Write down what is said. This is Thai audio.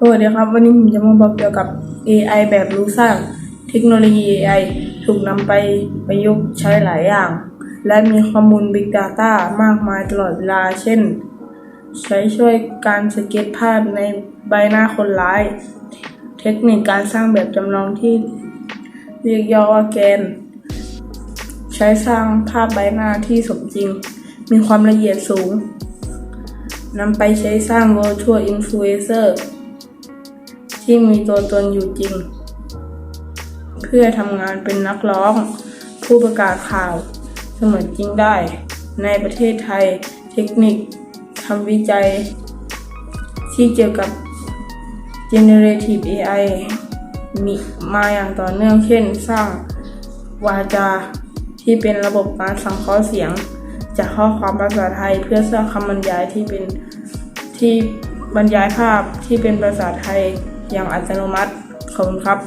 สวัสดีครับ วันนี้ผมจะมาบอกเกี่ยวกับ AI แบบรู้สร้าง เทคโนโลยี AI ถูกนำไปประยุกต์ใช้หลายอย่าง และมีข้อมูล Big Data มากมายตลอดเวลา เช่น ใช้ช่วยการสเก็ตภาพในใบหน้าคนร้าย เทคนิคการสร้างแบบจำลองที่เรียกย่อว่าแกน ใช้สร้างภาพใบหน้าที่สมจริง มีความละเอียดสูงนำไปใช้สร้าง Virtual Influencer ที่มีตัวตนอยู่จริง เพื่อทำงานเป็นนักร้อง ผู้ประกาศข่าวเสมือนจริงได้ ในประเทศไทยเทคนิคทำวิจัย ที่เกี่ยวกับ Generative AI มีมาอย่างต่อเนื่องเช่น สร้างวาจาที่เป็นระบบการสังเคราะห์เสียง จากข้อความภาษาไทยเพื่อสร้างคำบรรยายที่เป็นที่บรรยายภาพที่เป็นภาษาไทย อย่างอัตโนมัติขอบคุณครับ